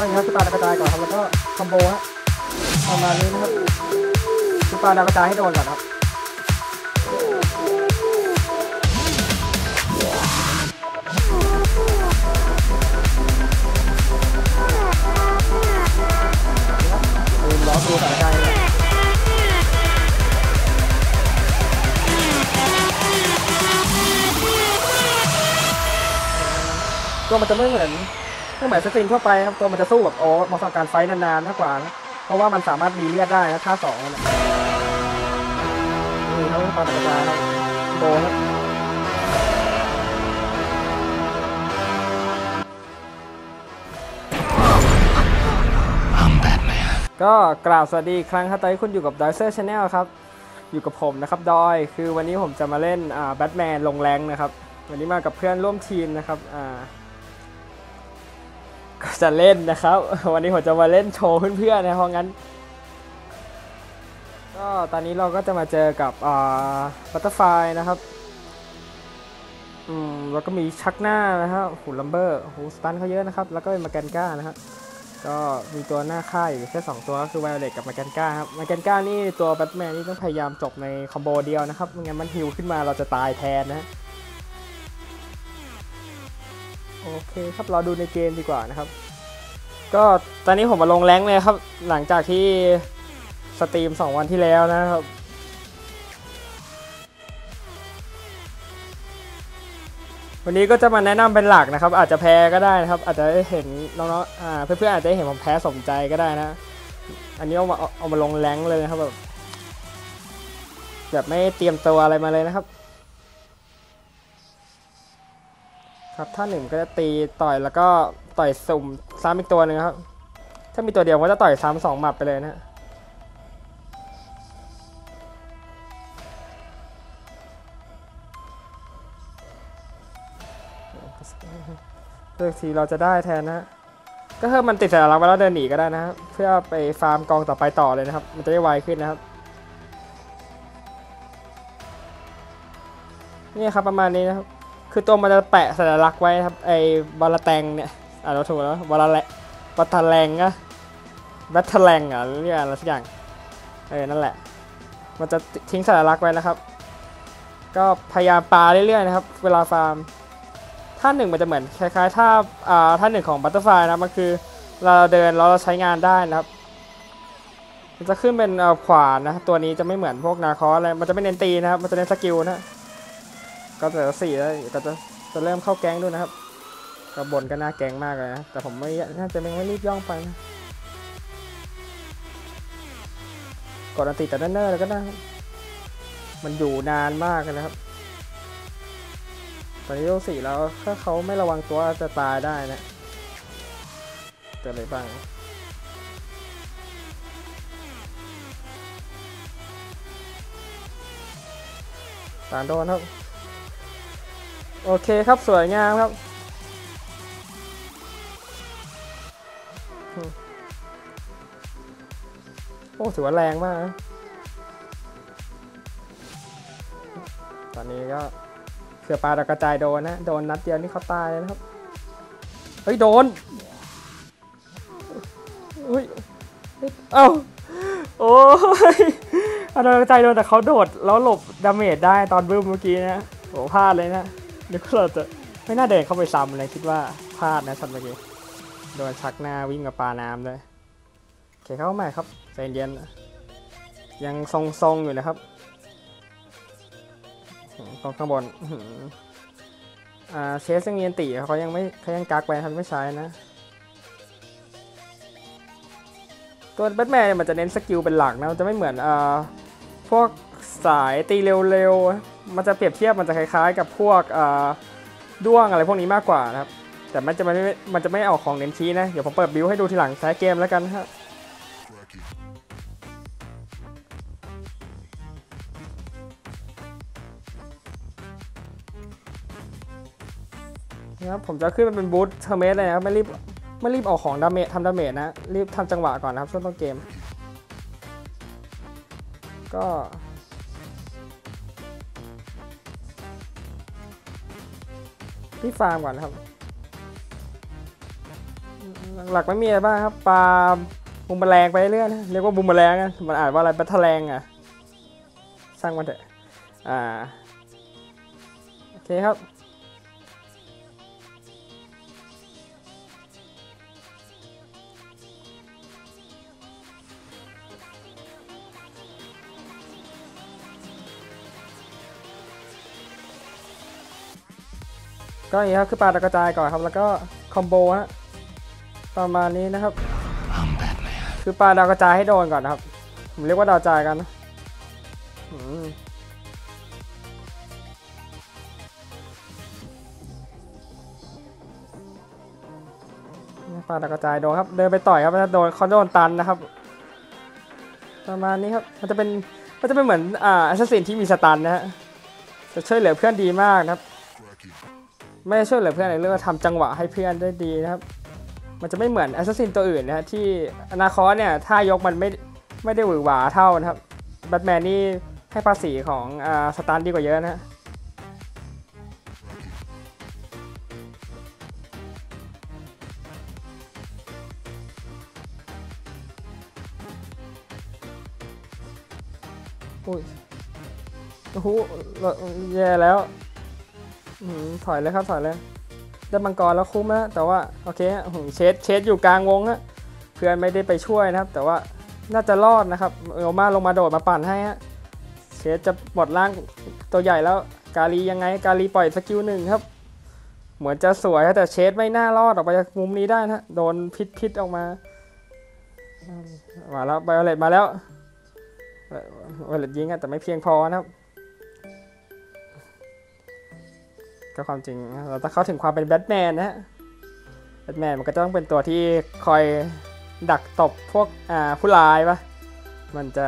ท่านี้ครับคือปาดาวกระจายก่อนครับแล้วก็คอมโบฮะประมาณนี้นะครับคือปาดาวกระจายให้โดนก่อนครับล้อดูสายใจเลยตัวมันจะไม่เหมือน ไม่เหมือนสตริงทั่วไปครับตัวมันจะสู้แบบโอ้เหมาะสำหรับการไฟท์นานๆมากกว่านะเพราะว่ามันสามารถมีเลือดได้นะท่าสองนั่นแหละนี่เขาตอนไหนจะครับโบครับก็กราบสวัสดีอีกครั้งครับตอนนี้คุณอยู่กับดอยเซอร์ชาแนลครับ อยู่กับผมนะครับดอย คือวันนี้ผมจะมาเล่นอ่าแบทแมนลงแรงนะครับ วันนี้มากับเพื่อนร่วมทีมนะครับอ่า ก็จะเล่นนะครับ วันนี้ผมจะมาเล่นโชว์เพื่อนๆนะเพราะงั้น ก็ตอนนี้เราก็จะมาเจอกับอ่าบัตเตอร์ไฟนะครับ อืมแล้วก็มีชักหน้านะครับหูลัมเบอร์หูสตันเขาเยอะนะครับ แล้วก็เป็นมาแกนก้านะครับก็มีตัวหน้าค่ายอยู่แค่2ตัวก็คือไวโอเลตกับมาแกนก้าครับมาแกนก้านี่ตัวแบทแมนนี่ต้องพยายามจบในคอมโบเดียวนะครับไม่งั้นมันฮิวขึ้นมาเราจะตายแทนนะฮะ โอเคครับเราดูในเกมดีกว่านะครับ ก็ตอนนี้ผมมาลงแรงเลยครับ หลังจากที่สตรีม 2 วันที่แล้วนะครับวันนี้ก็จะมาแนะนำเป็นหลักนะครับ อาจจะแพ้ก็ได้นะครับ อาจจะเห็นน้องๆเพื่อนๆอาจจะเห็นผมแพ้สมใจก็ได้นะ อันนี้เอามาเอามาลงแรงเลยนะครับแบบแบบไม่เตรียมตัวอะไรมาเลยนะครับ ครับถ้าหนึ่งก็จะตีต่อยแล้วก็ต่อยสุ่มซ้ำอีกตัวหนึ่งครับ ถ้ามีตัวเดียวก็จะต่อยซ้ำสองหมัดไปเลยนะเลือกทีเราจะได้แทนนะก็ถ้ามันติดสัญลักษณ์ไว้แล้วเดินหนีก็ได้นะครับเพื่อไปฟาร์มกองต่อไปต่อเลยนะครับ มันจะได้ไวขึ้นนะครับนี่ครับประมาณนี้นะครับ คือตัวมันจะแปะสัญลักษณ์ไว้ครับไอ้บอลแตงเนี่ยอ่านเราถูกแล้วบอลแลบัตทแลงอะบัตทแลงอะเรียกอะไรสักอย่างเออนั่นแหละ มันจะทิ้งสัญลักษณ์ไว้นะครับ ก็พยายามปาเรื่อยๆนะครับ เวลาฟาร์มท่าหนึ่งมันจะเหมือนคล้ายๆท่าอ่าท่าหนึ่งของบัตเตอร์ไฟนะมันคือเราเดินแล้วเราใช้งานได้นะครับ มันจะขึ้นเป็นขวานนะตัวนี้จะไม่เหมือนพวกนาคออะไรมันจะไม่เน้นตีนะครับ มันจะเน้นสกิลนะ ก็จะสี่แล้วก็จะจะเริ่มเข้าแก๊งด้วยนะครับก็บนก็น่าแก๊งมากเลยนะ แต่ผมไม่น่าจะไม่รีบย่องไปนะกดอันติแต่เนิ่นๆเลยก็ได้ครับมันอยู่นานมากเลยนะครับ ตอนนี้โลสี่แล้วถ้าเขาไม่ระวังตัวจะตายได้นะเกิดอะไรบ้างตานโดนครับ โอเคครับสวยงามครับ โอ้ถือว่าแรงมากนะตอนนี้ก็เสือปลาดากระจายโดนนะ โดนนัดเดียวนี่เขาตายเลยนะครับ เฮ้ย โดนเฮ้ย เอ้า โอ้ยอาดากระจายโดนแต่เขาโดด แล้วหลบดาเมจได้ตอนบึ้มเมื่อกี้นะโหพลาดเลยนะ นึกว่าเราจะไม่น่าเดินเข้าไปซ้ำเลยคิดว่าพลาดนะช็อตเมื่อกี้โดนชักหน้าวิ่งกับปลาน้ำเลยโอเคเข้าใหม่ครับใจเย็นยังทรงๆอยู่นะครับตรงข้างบนอ่าเชสยังเงียนตีเขายังไม่เขายังกักไว้ครับไม่ใช้นะ ตัวแบทแมนเนี่ยมันจะเน้นสกิลเป็นหลักนะ มันจะไม่เหมือนอ่าพวกสายตีเร็วๆ มันจะเปรียบเทียบมันจะคล้ายๆ กับพวกด้วงอะไรพวกนี้มากกว่านะครับ แต่มันจะไม่มันจะไม่เอาของเน้นชี้นะ เดี๋ยวผมเปิดบิวให้ดูทีหลังท้ายเกมแล้วกันนะครับนะครับผมจะขึ้นมาเป็นบูทเทอร์เมสเลยนะครับไม่รีบไม่รีบออกของดาเมจทำดาเมจนะ รีบทำจังหวะก่อนนะครับช่วงต้นเกม ก็ พี่ฟาร์มก่อนนะครับ หลักๆไม่มีอะไรบ้างครับปลาบุมแมลงไปเรื่อยนะเรียกว่าบุมแมลงนะมันอ่านว่าอะไรปลาทแลงอะสร้างมันเถอะอ่าโอเคครับ ก็อย่างนี้ครับคือปลาตะกระจายก่อนครับ แล้วก็คอมโบฮะประมาณนี้นะครับ คือปลาดาวกระจายให้โดนก่อนนะครับผมเรียกว่าดาวกระจายกันนะอืมปลาดาวกระจายโดนครับ เดินไปต่อยครับแล้วโดนเขาโดนตันนะครับ ประมาณนี้ครับ มันจะเป็น มันจะเป็นเหมือน อ่าแอสซัสซินที่มีสตันนะฮะ จะช่วยเหลือเพื่อนดีมากนะครับ ไม่ช่วยเหลือเพื่อนในเรื่องว่าทำจังหวะให้เพื่อนได้ดีนะครับมันจะไม่เหมือนแอสซัสซินตัวอื่นนะฮะที่อนาคอสเนี่ยถ้ายกมันไม่ไม่ได้หวือหวาเท่านะครับแบทแมนนี่ให้ภาษีของอ่าสตาร์ดีกว่าเยอะนะฮะอุ้ยโอ้โหแย่แล้ว ถอยเลยครับถอยเลยได้มังกรแล้วคุ้มนะแต่ว่าโอเคเชดเชดอยู่กลางวงฮะเพื่อนไม่ได้ไปช่วยนะครับ แต่ว่าน่าจะรอดนะครับโอมาลงมาโดดมาปั่นให้ฮะเชดจะหมดร่างตัวใหญ่แล้ว กาลียังไงกาลีปล่อยสกิลหนึ่งครับ เหมือนจะสวยแต่เชดไม่น่ารอดออกไปจากมุมนี้ได้นะโดนพิษพิษออกมามาแล้วไบโอเลตมาแล้วไบโอเลตยิงอะแต่ไม่เพียงพอนะครับ ก็ความจริงเราต้องเข้าถึงความเป็นแบทแมนนะฮะแบทแมนมันก็ต้องเป็นตัวที่คอยดักตบพวกอ่าผู้ร้ายปะมันจะ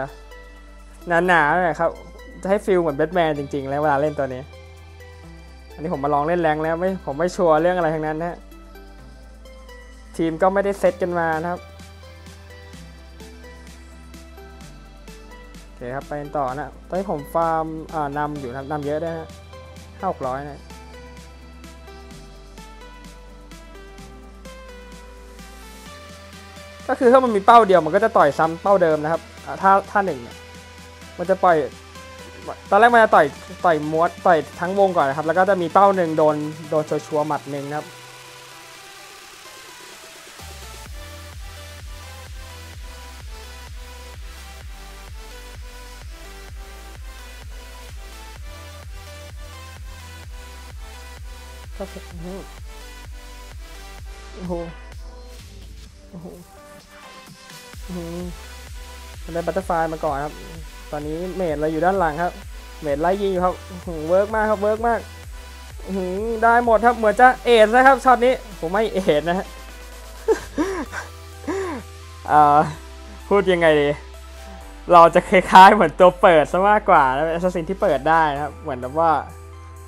หนาๆหน่อยครับ จะให้ฟิลเหมือนแบทแมนจริง ๆ แล้วเวลาเล่นตัวนี้ อันนี้ผมมาลองเล่นแรงแล้วไม่ผมไม่ชัวร์เรื่องอะไรทั้งนั้นนะฮะทีมก็ไม่ได้เซตกันมานะครับโอเคครับไปต่อนะตอนนี้ผมฟาร์มอ่านำอยู่นะนำเยอะด้วยนะห้าหกร้อยนะ ก็คือถ้ามันมีเป้าเดียวมันก็จะต่อยซ้ำเป้าเดิมนะครับถ้าถ้าหนึ่งเนี่ยมันจะปล่อยตอนแรกมันจะต่อยต่อยมวนต่อยทั้งวงก่อนนะครับ แล้วก็จะมีเป้าหนึ่งโดนโดนชัวร์หมัดหนึ่งนะครับก็คือโอ้โหโอ้โหโอ้โห ได้บัตเตอร์ไฟมาก่อนครับ ตอนนี้เมดเราอยู่ด้านหลังครับ เมดไล่ยิงอยู่ครับเวิร์กมากครับเวิร์กมากได้หมดครับ เหมือนจะเอดนะครับช็อตนี้ ผมไม่เอดนะฮะพูดยังไงดี เราจะคล้ายๆเหมือนตัวเปิดซะมากกว่าแล้วแอสซัสซินที่เปิดได้นะครับ เหมือนแบบว่า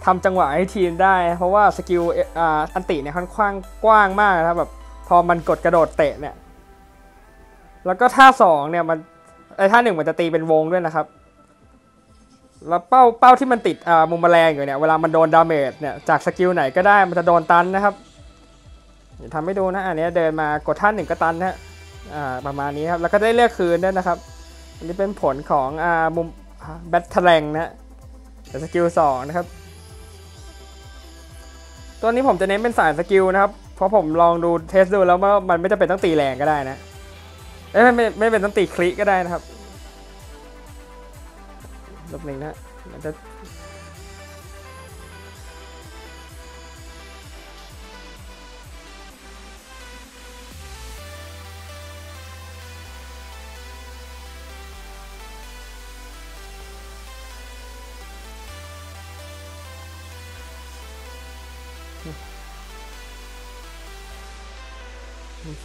ทำจังหวะให้ทีมได้ เพราะว่าสกิลออันติเนี่ยค่อนข้างกว้างมากนะครับแบบพอมันกดกระโดดเตะเนี่ย แล้วก็ท่าสองเนี่ยมันไอ้ท่าหนึ่งมันจะตีเป็นวงด้วยนะครับ แล้วเป้าเป้าที่มันติดอ่ามุมแมลงอยู่เนี่ยเวลามันโดนดาเมจเนี่ยจากสกิลไหนก็ได้มันจะโดนตันนะครับทำให้ดูนะอันนี้เดินมากดท่าหนึ่งก็ตันนะฮะอ่าประมาณนี้ครับแล้วก็ได้เลือกคืนด้วยนะครับอันนี้เป็นผลของอ่ามุมแบทแทลงนะแต่สกิลสองนะครับตัวนี้ผมจะเน้นเป็นสายสกิลนะครับเพราะผมลองดูเทสดูแล้วว่ามันไม่จำเป็นต้องตีแรงก็ได้นะ ไม่ไม่ไม่เป็นต้องตีคลิกก็ได้นะครับลบหนึ่งนะมันจะ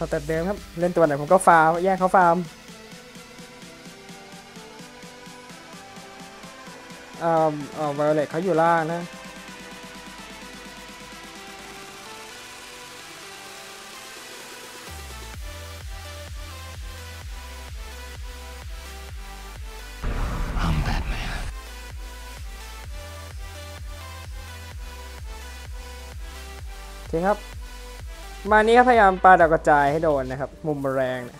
สเต็ปเดิมครับ เล่นตัวไหนผมก็ฟาร์มแย่งเขาฟาร์มอ่าอ่าไวโอเลตเขาอยู่ล่างนะโอเคครับ มานี้ก็พยายามปาดาวกระจายให้โดนนะครับ มุมแรงเนี่ย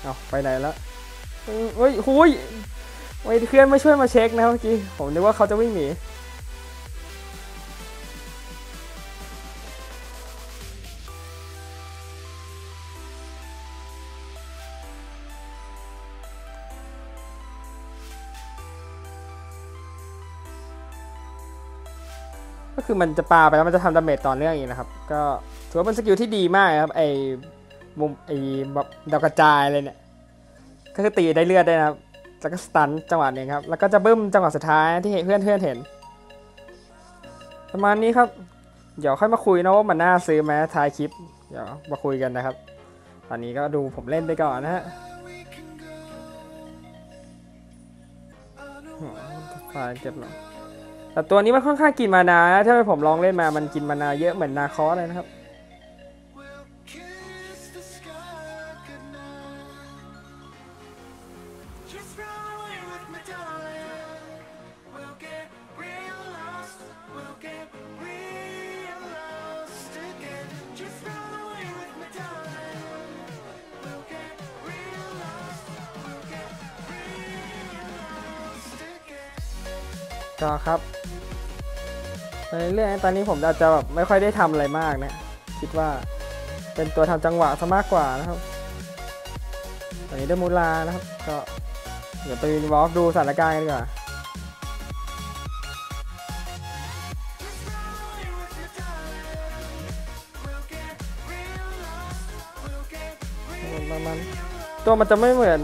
เอาไปไหนแล้วเอ้ยเฮ้ยหุยไอ้เพื่อนไม่ช่วยมาเช็คนะเมื่อกี้ ผมนึกว่าเขาจะวิ่งหนี คือมันจะปาไปแล้วมันจะทำดาเมจต่อเนื่องอีกนะครับ ก็ถือว่าเป็นสกิลที่ดีมากครับไอ้มุมไอ้แบบดาวกระจายเลยเนี่ย ก็คือตีได้เลือดได้นะครับ แล้วก็สตันจังหวะนึงครับ แล้วก็จะบึ้มจังหวะสุดท้ายที่เพื่อนเพื่อนเห็น ประมาณนี้ครับ เดี๋ยวค่อยมาคุยนะว่ามันน่าซื้อไหมท้ายคลิป เดี๋ยวมาคุยกันนะครับ ตอนนี้ก็ดูผมเล่นไปก่อนนะฮะอืมไฟเก็บหน่อย แต่ตัวนี้มันค่อนข้างกินมานานะถ้าผมลองเล่นมามันกินมานาเยอะเหมือนนาคอสเลยนะครับ ก็ครับไปเรื่อยตอนนี้ผมอาจจะแบบไม่ค่อยได้ทำอะไรมากนะ คิดว่าเป็นตัวทำจังหวะซะมากกว่านะครับ ตอนนี้ได้มูลานะครับ ก็เดี๋ยวไปวินวอล์กดูสถานการณ์กันดีกว่าประมาณตัวมันจะไม่เหมือน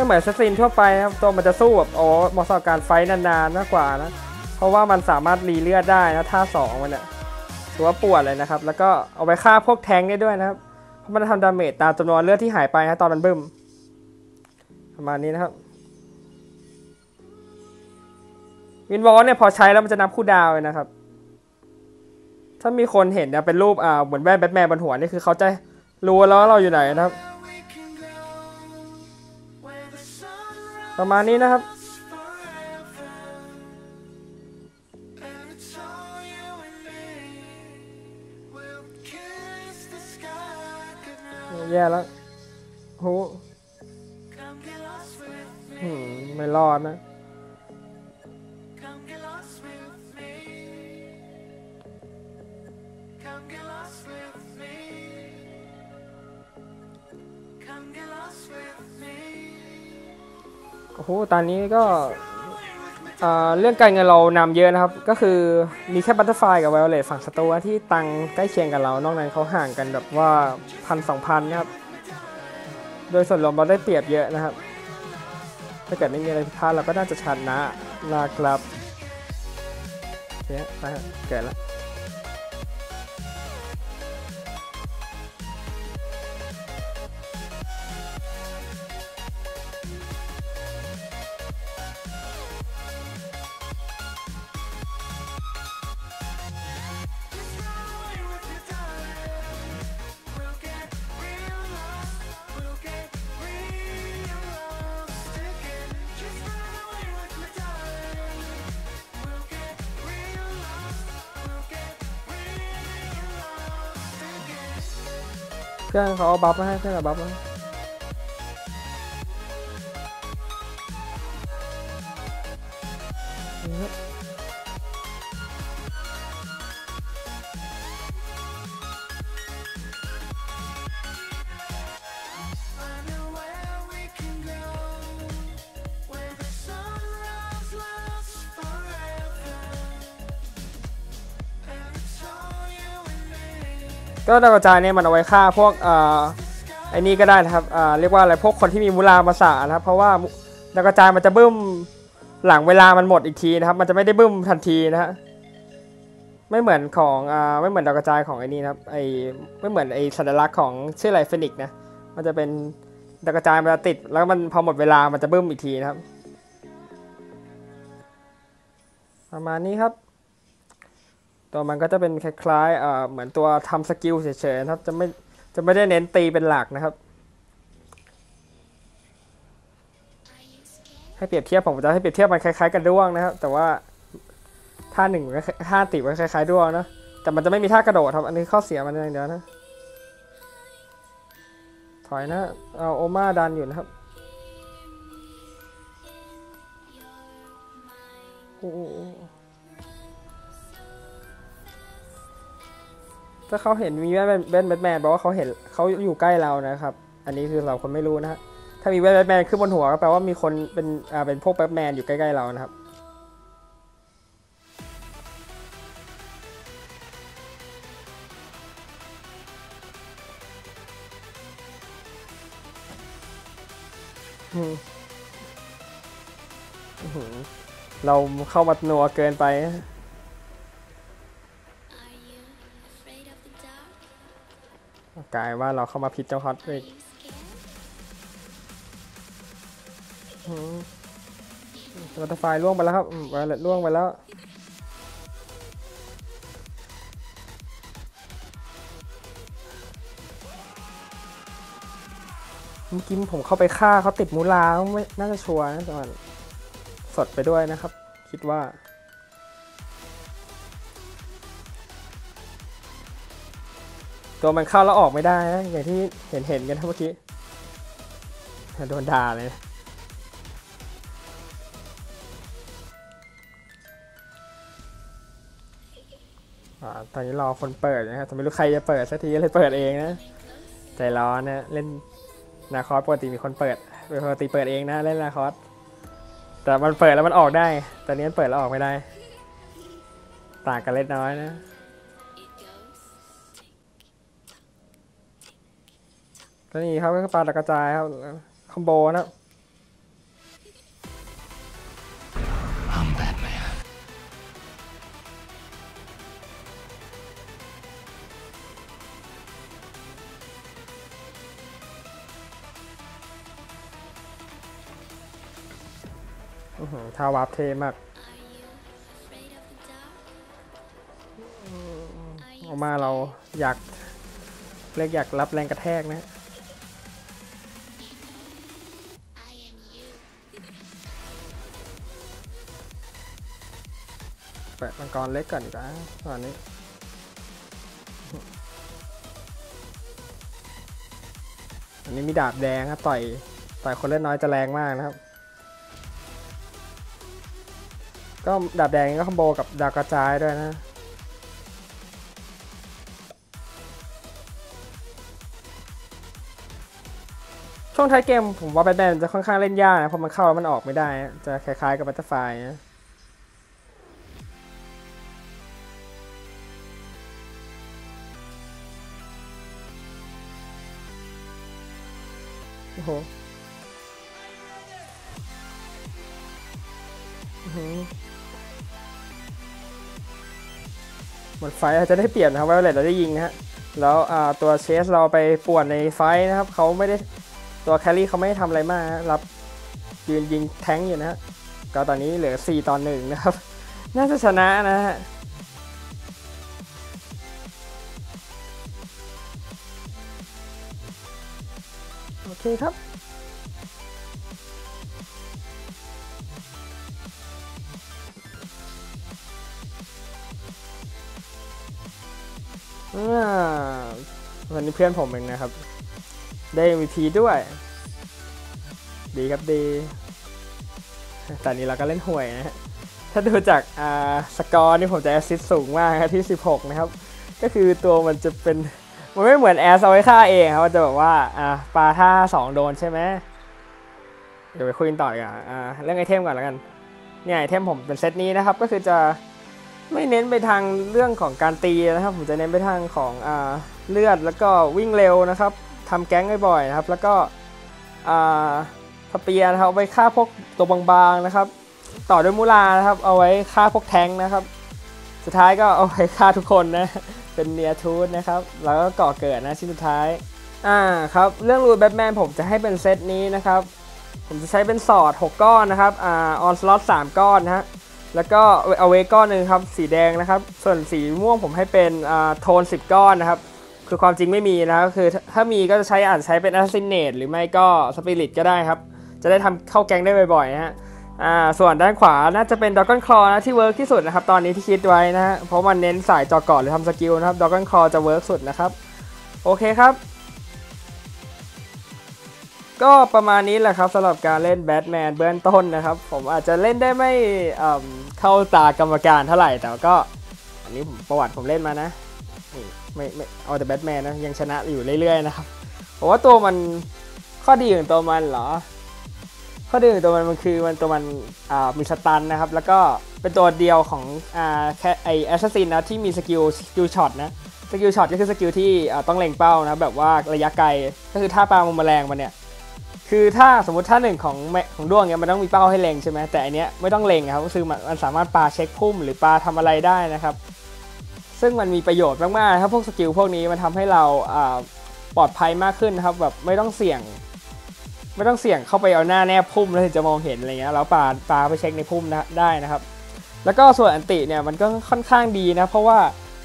ไม่เหมือนสตรีนทั่วไปครับตัวมันจะสู้แบบโอ้เหมาะสำหรับการไฟนานๆมากกว่านะ เพราะว่ามันสามารถรีเลือดได้นะท่าสองมันเนี่ยถือว่าปวดเลยนะครับ แล้วก็เอาไปฆ่าพวกแทงได้ด้วยนะครับเพราะมันทำดาเมจตามจำนวนเลือดที่หายไปนะตอนมันบึ้มประมาณนี้นะครับวินวอลเนี่ยพอใช้แล้วมันจะนับคู่ดาวเลยนะครับ ถ้ามีคนเห็นเนี่ยเป็นรูปอ่าเหมือนแว่นแบทแมนบนหัวนี่คือเขาจะรู้แล้วว่าเราอยู่ไหนนะครับ ประมาณนี้นะครับ แย่แล้วโหไม่รอดนะ โอ้โห ตอนนี้ก็เรื่องการเงินเรานำเยอะนะครับ ก็คือมีแค่บัตเตอร์ไฟกับไวโอเลตฝั่งสตูที่ตังใกล้เคียงกับเรา นอกนั้นเขาห่างกันแบบว่าพันสองพันนะครับ โดยส่วนรวมเราได้เปรียบเยอะนะครับ ถ้าเกิดไม่มีอะไรผิดพลาดเราก็น่าจะชนะนะครับเนี่ยนะเกิดแล้ว เครื่องเขา ก็ดาวกระจายเนี่ยมันเอาไว้ฆ่าพวกอ่อไอ้นี่ก็ได้นะครับอ่าเรียกว่าอะไรพวกคนที่มีมุลามาสานะครับ เพราะว่าดาวกระจายมันจะบึ้มหลังเวลามันหมดอีกทีนะครับ มันจะไม่ได้บึ้มทันทีนะฮะไม่เหมือนของอ่าไม่เหมือนดาวกระจายของไอ้นี่นะครับไอ้ไม่เหมือนไอ้สัญลักษณ์ของชื่ออะไรเฟนิกนะมันจะเป็นดาวกระจายมันจะติด แล้วมันพอหมดเวลามันจะบึ้มอีกทีนะครับ ประมาณนี้ครับ ตัวมันก็จะเป็นคล้ายๆเหมือนตัวทำสกิลเฉยๆนะครับจะไม่จะไม่ได้เน้นตีเป็นหลักนะครับ ให้เปรียบเทียบผมจะให้เปรียบเทียบมันคล้ายๆ กับด้วงนะครับ แต่ว่าท่าหนึ่งมันก็ท่าติมันคล้ายๆด้วงเนะแต่มันจะไม่มีท่ากระโดดครับ อันนี้ข้อเสียมันอย่างเดียวนะ ถอยนะ เอาโอมาดันอยู่นะครับโอ้ ถ้าเขาเห็นมีแว่นแว่นแบทแมนแปลว่าเขาเห็นเขาอยู่ใกล้เรานะครับ อันนี้คือเราคนไม่รู้นะฮะถ้ามีแว่นแบทแมนขึ้นบนหัวก็แปลว่ามีคนเป็นอ่าเป็นพวกแบทแมนอยู่ใกล้ๆเรานะครับอือหือเราเข้ามานัวเกินไป กลายว่าเราเข้ามาผิดเจ้าฮอตอีกวัตเตอร์ไฟล่วงไปแล้วครับวาเลตล่วงไปแล้วเมื่อกี้ผมเข้าไปฆ่าเขาติดมูลาไม่น่าจะชัวร์นะตอนสดไปด้วยนะครับ คิดว่า ตัวมันเข้าแล้วออกไม่ได้นะอย่างที่เห็นเห็นๆกันนะเมื่อกี้โดนด่าเลยตอนนี้รอคนเปิดนะครับแต่ไม่รู้ใครจะเปิดสักทีเลยเปิดเองนะ ใจร้อนนะ เล่นนาคอสปกติมีคนเปิดปกติเปิดเองนะเล่นนาคอสแต่มันเปิดแล้วมันออกได้ ตอนนี้มันเปิดแล้วออกไม่ได้ ต่างกันเล็กน้อยนะ ก็นี่ครับก็ปาตะกระจายครับคอมโบนะครับ I'm Batman. อื้อหือท่าวาร์ปเทมาก Are you afraid of the dark? ออกมาเราอยากเรียกอยากรับแรงกระแทกนะ ปะมังกรเล็กก่อนดีกว่าตอนนี้อันนี้มีดาบแดงครับต่อยต่อยคนเล่นน้อยจะแรงมากนะครับ ก็ดาบแดงก็คอมโบกับดาบกระจายด้วยนะช่วงท้ายเกมผมว่าแบทแมนจะค่อนข้างเล่นยากนะเพราะมันเข้าแล้วมันออกไม่ได้ จะคล้ายๆกับบัตเตอร์ไฟนะ อ้โหอื้อหือเหมือนไฟเราจะได้เปรียนครับว่าเลตเราได้ยิงนะฮะ แล้วตัวเชสเราไปป่วนในไฟนะครับ เขาไม่ได้ตัวแครี่เขาไม่ทำอะไรมากรับยืนยิงแท้งอยู่นะฮะ ก็ตอนนี้เหลือ 4 ตอนหนึ่งนะครับ น่าจะชนะนะฮะ เคครับวันนี้เพื่อนผมเองนะครับ ได้ MVP ด้วย ดีครับดี ตอนนี้เราก็เล่นห่วยนะฮะ ถ้าดูจากสกอร์นี่ผมจะแอสซิสต์สูงมากครับที่ 16 นะครับ ก็คือตัวมันจะเป็น มันไม่เหมือนแอสเอาไว้ฆ่าเองครับมันจะแบบว่าอ่าปลาท่า2โดนใช่ไหมเดี๋ยวไปคุยกันต่อดีกว่าอ่าเรื่องไอเทมก่อนแล้วกันเนี่ยไอเทมผมเป็นเซตนี้นะครับก็คือจะไม่เน้นไปทางเรื่องของการตีนะครับ ผมจะเน้นไปทางของอ่าเลือดแล้วก็วิ่งเร็วนะครับทำแก๊งบ่อยๆนะครับ แล้วก็อ่าสเปียร์นะครับเอาไว้ฆ่าพวกตัวบางๆนะครับ ต่อด้วยมูลานะครับ เอาไว้ฆ่าพวกแทงนะครับ สุดท้ายก็เอาไว้ฆ่าทุกคนนะ เป็นเนียทูธนะครับ แล้วก็ก่อเกิดนะชิ้นสุดท้าย อ่าครับ เรื่องรูดแบทแมนผมจะให้เป็นเซตนี้นะครับ ผมจะใช้เป็นสอด 6 ก้อนนะครับ อ่า ออนสล็อต 3 ก้อนนะฮะ แล้วก็เอาเวก้อนหนึ่งครับ สีแดงนะครับ ส่วนสีม่วงผมให้เป็น อ่า โทน 10 ก้อนนะครับ คือความจริงไม่มีนะครับ คือถ้ามีก็จะใช้อาจใช้เป็น a s s i n a t e หรือไม่ก็ Spirit ก็ได้ครับ จะได้ทำเข้าแกงได้บ่อยๆนะฮะ อ่าส่วนด้านขวาน่าจะเป็นด r a ก o n นคลอนะที่เวิร์กที่สุดนะครับตอนนี้ที่คิดไว้นะฮะเพราะมันเน้นสายจอก่อนหรือทำสกิลนะครับด r a ก o n นคลอจะเวิร์กสุดนะครับโอเคครับ ก็ประมาณนี้แหละครับสำหรับการเล่นแบทแมนเบื้องต้นนะครับ ผมอาจจะเล่นได้ไม่เข้าตากรรมการเท่าไหร่แต่ก็อันนี้ผมประวัติผมเล่นมานะไม่ไม่เอาแต่แบทแมนนะยังชนะอยู่เรื่อยๆนะครับผมว่าตัวมันข้อดีของตัวมันเหรอ ข้อดีของตัวมันมันคือมันตัวมันมีสตันนะครับ แล้วก็เป็นตัวเดียวของอ่าแค่ไอแอสซัสซินนะที่มีสกิลสกิลช็อตนะสกิลช็อตก็คือสกิลที่ต้องเล็งเป้านะแบบว่าระยะไกลก็คือถ้าปลามุมแมลงมันเนี่ยคือถ้าสมมติท่าหนึ่งของแมของด้วงเนี่ยมันต้องมีเป้าให้เล็งใช่ไหมแต่อันเนี้ยไม่ต้องเล็งครับก็คือมันสามารถปลาเช็คพุ่มหรือปลาทำอะไรได้นะครับ ซึ่งมันมีประโยชน์มากๆนะครับพวกสกิลพวกนี้มันทำให้เราปลอดภัยมากขึ้นนะครับแบบไม่ต้องเสี่ยง ไม่ต้องเสี่ยงเข้าไปเอาหน้าแนบพุ่มแล้วถึงจะมองเห็นอะไรเงี้ยแล้วปาปาไปเช็คในพุ่มนะได้นะครับ แล้วก็ส่วนอันติเนี่ยมันก็ค่อนข้างดีนะ เพราะว่า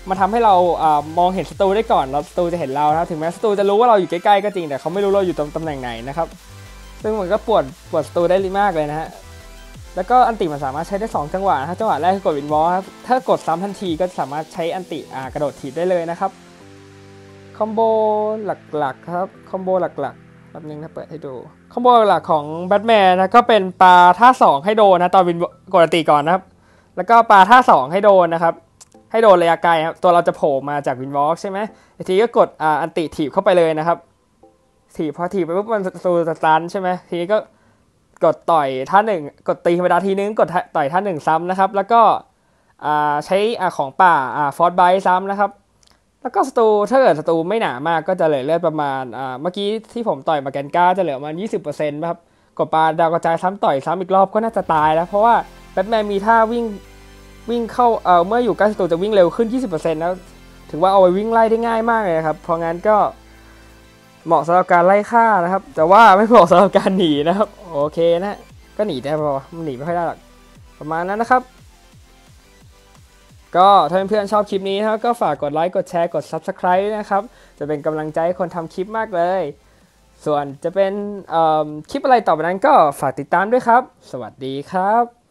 มันทำให้เราอามองเห็นศัตรูได้ก่อนแล้วศัตรูจะเห็นเรานะถึงแม้ศัตรูจะรู้ว่าเราอยู่ใกล้ๆก็จริงแต่เขาไม่รู้เราอยู่ตรงตำแหน่งไหนนะครับซึ่งมันก็ปวดปวดศัตรูได้มากเลยนะฮะแล้วก็อันติมันสามารถใช้ได้ 2 จังหวะนะจังหวะแรกคือกดวินวอลครับถ้ากดซ้ำทันทีก็สามารถใช้อันติอ่ากระโดดถีบได้เลยนะครับคอมโบหลักๆครับคอมโบหลักๆ ป๊บนึงนะเปิดให้ดูคอมโบหลักของแบทแมนนะก็เป็นปลาท่า2ให้โดนนะตอนวินกดติก่อนนะครับ แล้วก็ปลาท่า2ให้โดนนะครับ ให้โดนระยะไกลครับตัวเราจะโผล่มาจากวินวอลใช่ไหมทีก็กดอ่าอันติถีบเข้าไปเลยนะครับ ถีบพอถีบไปปุ๊บมันสูสตันใช่ไหมทีนี้ก็กดต่อยท่าหนึ่งกดตีธรรมดาทีนึงกดต่อยท่าหนึ่งซ้ำนะครับ แล้วก็อ่าใช้อ่าของป่าอ่าฟอร์ดไบซ้ำนะครับ แล้วก็สตูถ้าเกิดสตูไม่หนามากก็จะเหลือเลือดประมาณอ่าเมื่อกี้ที่ผมต่อยมาแกนก้าจะเหลือประมาณ20%นะครับกดปลาดาวกระจายซ้ำต่อยซ้ำอีกรอบก็น่าจะตายแล้วเพราะว่าแบทแมนมีท่าวิ่งวิ่งเข้าเอ่อเมื่ออยู่ใกล้สตูจะวิ่งเร็วขึ้น 20%แล้ว ถือว่าเอาไว้วิ่งไล่ได้ง่ายมากเลยครับ เพราะงั้นก็เหมาะสำหรับการไล่ฆ่านะครับ แต่ว่าไม่เหมาะสำหรับการหนีนะครับ โอเคนะ ก็หนีได้พอมันหนีไม่ค่อยได้หรอกประมาณนั้นนะครับ ก็ถ้าเพื่อนๆชอบคลิปนี้นะครับก็ฝากกดไลค์กดแชร์กด Subscribe นะครับ จะเป็นกำลังใจให้คนทำคลิปมากเลย ส่วนจะเป็นคลิปอะไรต่อไปนั้นก็ฝากติดตามด้วยครับ สวัสดีครับ